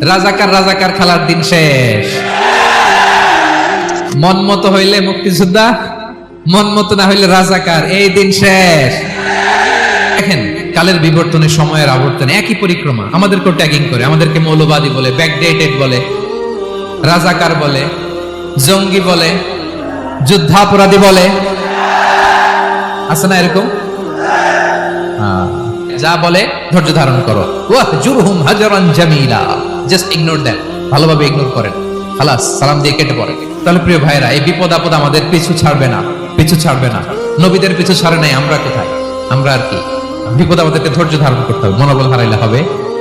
রাজাকার রাজাকার খেলার দিন শেষ। মন মতো হইলে মুক্তিযোদ্ধা, মন মতো না হইলে রাজাকার, এই দিন শেষ। দেখেন, কালের বিবর্তনে সময়ের আবর্তনে, একই পরিক্রমা। আমাদেরকে ট্যাগিং করে, আমাদেরকে মৌলবাদী বলে ব্যাকডেটেড বলে, রাজাকার বলে, জঙ্গি বলে, যুদ্ধাপরাধী বলে। আছে না এরকম? হ্যাঁ। যা বলে, ধৈর্য ধারণ করো। জুরহুম হাজারান জামিলা। জাস্ট ইগনোর দেন ভালোভাবে ইগনোর করেন। খালাস সালাম দিয়ে কেটে পড়ে তাহলে প্রিয় ভাইরা এই বিপদ আপদ আমাদের পিছু ছাড়বে না পিছু ছাড়বে না। নবীদের পিছু ছাড়ে নাই আমরা কোথায়? আমরা আর কি? বিপদ আমাদেরকে ধৈর্য ধারণ করতে হবে মনোবল হারাইলে হবে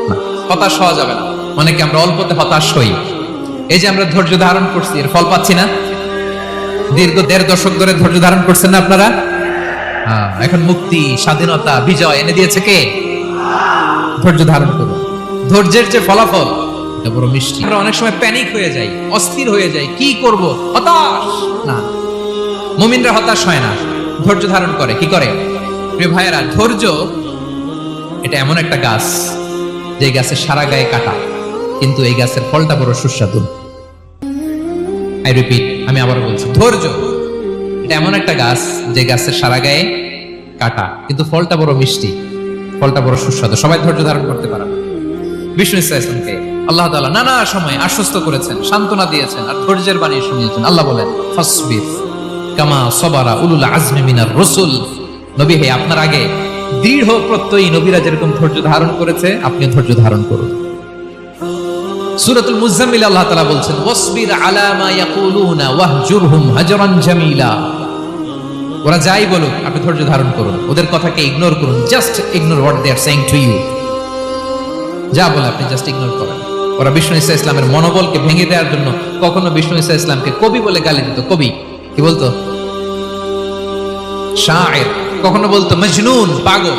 না। হতাশ হওয়া যাবে না। অনেকে আমরা অল্পতে হতাশ হই। এই যে আমরা ধৈর্য ধারণ করছি এর ফল পাচ্ছি না? দীর্ঘ দেড় দশক ধরে ধৈর্য ধারণ করছেন না আপনারা? হ্যাঁ, এখন মুক্তি স্বাধীনতা বিজয় এনে দিয়েছে কে? ধৈর্য ধারণ করুন। ধৈর্যের যে ফলাফল এটা বড় মিষ্টি। আমরা অনেক সময় প্যানিক হয়ে যাই অস্থির হয়ে যাই কি করব? হতাশ! না। মুমিনরা হতাশ হয় না ধৈর্য ধারণ করে কি করে? প্রিয় ভাইয়েরা ধৈর্য এটা এমন একটা গাছ যে গাছের সারা গায়ে কাটা কিন্তু এই গাছের ফলটা বড় সুস্বাদু। আই রিপিট আমি আবার বলছি ধৈর্য এটা এমন একটা গাছ যে গাছের সারা গায়ে কাটা কিন্তু ফলটা বড় মিষ্টি ফলটা বড় সুস্বাদু। সবাই ধৈর্য ধারণ করতে পারে। বিষ্ণু ইসলামকে আল্লাহ তাআলা নানা সময় আশ্বস্ত করেছেন, সান্ত্বনা দিয়েছেন আর ধৈর্যের বাণী শুনিয়েছেন। আল্লাহ বলেন, ফসবির কামা সবারা উলুল আজমি মিনার রসুল। নবী, হে, আপনার আগে দৃঢ় প্রত্যয়ী নবীরা যেরকম ধৈর্য ধারণ করেছে আপনি ধৈর্য ধারণ করুন। মুজাম্মিল আল্লাহ তাআলা বলছেন, ওয়াসবির ইয়াকুলুনা ওয়াহজুরহুম হাজরান জামিলা। ওরা যাই বলুক, আপনি ধৈর্য ধারণ করুন। ওদের কথাকে ইগনোর করুন just ignore what they are saying to you যা বলে আপনি জাস্ট ইগনোর করেন। ওরা বিষ্ণু ইসা ইসলামের মনোবলকে ভেঙে দেওয়ার জন্য কখনো বিষ্ণু ইসা ইসলামকে কবি বলে গালি দিত। কবি? কি বলতো? শায়ের। কখনো বলতো, মজনুন, পাগল।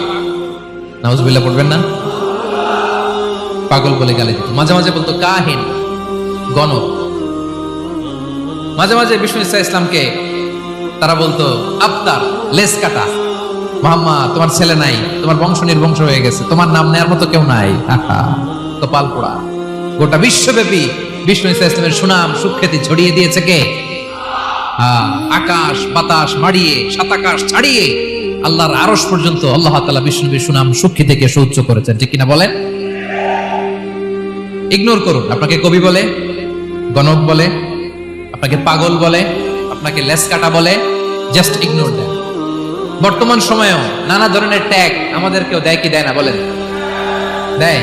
নাউজুবিল্লাহ, পড়বেন না? পাগল বলে গালি দিত। মাঝে মাঝে বলতো, কাহিন, গণক। মাঝে মাঝে বিষ্ণু ইসা ইসলামকে তারা বলতো আফতার লেস কাটা। মোহাম্মদ তোমার ছেলে নাই, তোমার বংশ নির্বংশ হয়ে গেছে, তোমার নাম নেয়ার মতো কেউ নাই। কপাল পোড়া। গোটা বিশ্বব্যাপী বিষ্ণু ইসা ইসলামের সুনাম সুখ্যাতি ছড়িয়ে দিয়েছে কে? আকাশ, বাতাস মাড়িয়ে সাতাকাশ ছাড়িয়ে আল্লাহর আরস পর্যন্ত আল্লাহ তালা বিষ্ণুবীর সুনাম সুখী থেকে সৌচ্চ করেছেন, ঠিক কিনা বলেন? ইগনোর করুন, আপনাকে কবি বলে, গণক বলে, আপনাকে পাগল বলে, আপনাকে লেস কাটা বলে জাস্ট ইগনোর দেন বর্তমান সময়েও নানা ধরনের ট্যাগ আমাদেরকেও দেয় কি দেয় না বলেন? দেয়।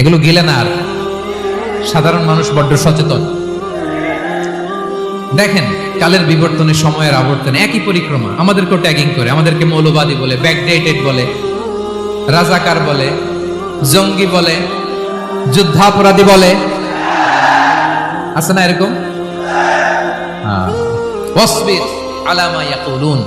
এগুলো গিলে না আর। সাধারণ মানুষ বড্ড সচেতন। দেখেন, কালের বিবর্তনে সময়ের আবর্তনে একই পরিক্রমা। আমাদেরকে ট্যাগিং করে, আমাদেরকে মৌলবাদী বলে ব্যাকডেটেড বলে, রাজাকার বলে, জঙ্গি বলে, যুদ্ধাপরাধী বলে। আছে না এরকম? হ্যাঁ।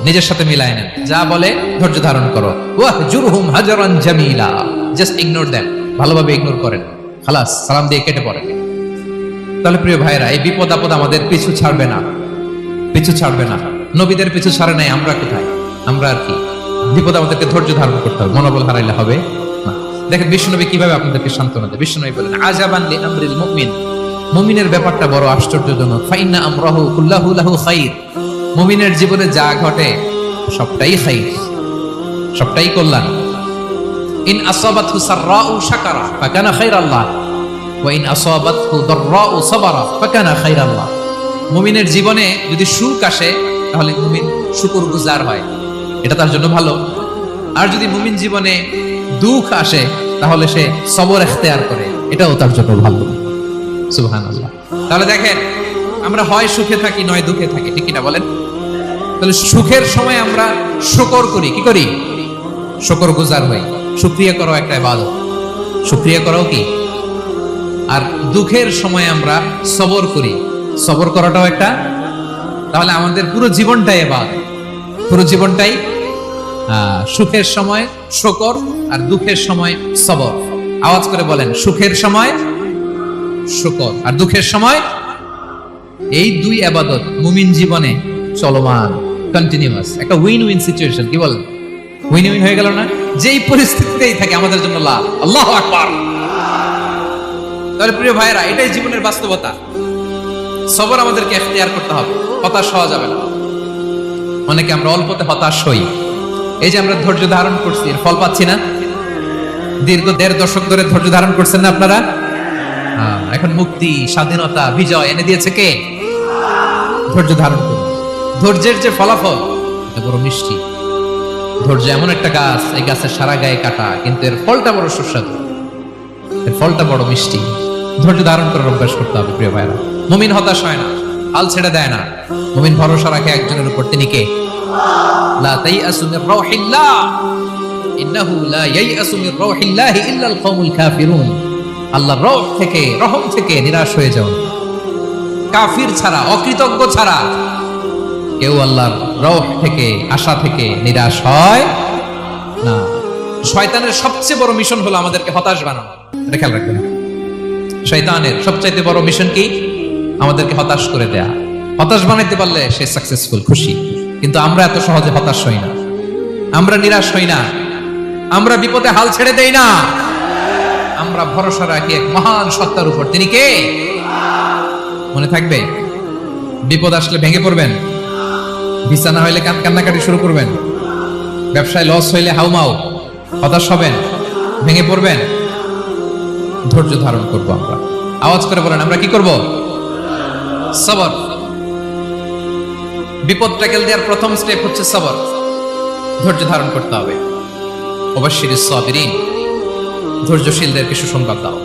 নিজের সাথে মিলায় নেন। যা বলে ধৈর্য ধারণ করো। ওয়াহ জুরহুম জামিলা। জাস্ট ইগনোর দেন ভালোভাবে ইগনোর করেন। খালাস, সালাম দিয়ে কেটে পড়েন। তাহলে প্রিয় ভাইরা এই বিপদ আপদ আমাদের পিছু ছাড়বে না। পিছু ছাড়বে না। নবীদের পিছু ছাড়ে নাই, আমরা কোথায়? আমরা আর কি? বিপদ আমাদেরকে ধৈর্য ধারণ করতে হবে, মনোবল হারাইলে হবে দেখেন বিষ্ণুনবী কীভাবে আপনাদেরকে সান্ত্বনা দেয়। বিষ্ণুনবী বলেন আজাবান লি আমরিল মুমিন। মুমিনের ব্যাপারটা বড় আশ্চর্যজনক। ফাইন্না আমরাহু কুল্লাহু লাহু খাইর। মুমিনের জীবনে যা ঘটে, সবটাই খাইর। সবটাই কল্যাণ। ইন আসাবাতহু সাররাউ শাকারা ফাকানা খাইরাল্লাহ, ওয়া ইন আসাবাতহু দাররাউ সাবারা ফাকানা খাইরাল্লাহ। মুমিনের জীবনে যদি সুখ আসে, তাহলে মুমিন শুকর গুজার হয়। এটা তার জন্য ভালো। আর যদি মুমিন জীবনে দুঃখ আসে, তাহলে সে সবর এখতেয়ার করে। এটাও তার জন্য ভালো। সুবহানাল্লাহ। তাহলে দেখেন, আমরা হয় সুখে থাকি, নয় দুঃখে থাকি, ঠিক কিনা বলেন? তাহলে সুখের সময় আমরা শকর করি, কি করি? শকর গুজার হই। শুক্রিয়া করো একটা ইবাদত। শুক্রিয়া করাও কি? আর দুঃখের সময় আমরা সবর করি। সবর করাটাও একটা? তাহলে আমাদের পুরো জীবনটাই এবার পুরো জীবনটাই সুখের সময় শকর আর দুঃখের সময় সবর। আওয়াজ করে বলেন, সুখের সময় শকর আর দুঃখের সময় এই দুই আবাদত মুমিন জীবনে চলমান কন্টিনিউয়াস একটা উইন উইন সিচুয়েশন কি বলেন? উইন উইন হয়ে গেল না? যেই পরিস্থিতিতেই থাকে আমাদের জন্য লাভ। আল্লাহ আকবার। তাহলে প্রিয় ভাইরা এটাই জীবনের বাস্তবতা। সবর আমাদেরকে এখতিয়ার করতে হবে হতাশ হওয়া যাবে না। অনেকে আমরা অল্পতে হতাশ হই। এই যে আমরা ধৈর্য ধারণ করছি এর ফল পাচ্ছি না। দীর্ঘ দেড় দশক ধরে ধৈর্য ধারণ করছেন না আপনারা? হ্যাঁ, এখন মুক্তি স্বাধীনতা বিজয় এনে দিয়েছে কে? ধৈর্য ধারণ করুন। ধৈর্যের যে ফলাফল এটা বড় মিষ্টি। ধৈর্য এমন একটা গাছ, এই গাছের সারা গায়ে কাটা, কিন্তু এর ফলটা বড় সুস্বাদু। এর ফলটা বড় মিষ্টি। ধৈর্য ধারণ করার অভ্যাস করতে হবে, প্রিয় ভাইরা। মুমিন হতাশ হয় না, হাল ছেড়ে দেয় না। মুমিন ভরসা রাখে একজনের উপর, তিনি কে? লা আল্লাহর রহ থেকে, রহম থেকে নিরাশ হয়ে যাও। কাফির ছাড়া, অকৃতজ্ঞ ছাড়া কেউ আল্লাহর রহ থেকে, আশা থেকে নিরাশ হয় না। শয়তানের সবচেয়ে বড় মিশন হলো আমাদেরকে হতাশ বানানো। এটা খেয়াল রাখবেন। শয়তানের সবচাইতে বড় মিশন কি? আমাদেরকে হতাশ করে দেয়া। হতাশ বানাইতে পারলে সে সাকসেসফুল খুশি। কিন্তু আমরা এত সহজে হতাশ হই না। আমরা নিরাশ হই না। আমরা বিপদে হাল ছেড়ে দেই না। আমরা ভরসা রাখি এক মহান সত্তার উপর। তিনি কে? মনে থাকবে? বিপদ আসলে ভেঙে পড়বেন। ভিসা না হইলে কান কান্নাকাটি শুরু করবেন। ব্যবসায় লস হইলে হাউমাউ। হতাশ হবেন। ভেঙে পড়বেন। ধৈর্য ধারণ করব আমরা। আওয়াজ করে বলেন, আমরা কি করব? সবর। বিপদ ট্যাকেল দেওয়ার প্রথম স্টেপ হচ্ছে সবর। ধৈর্য ধারণ করতে হবে। অবশ্যই সাবিরিন। ধৈর্যশীলদেরকে সুসংবাদ দাও।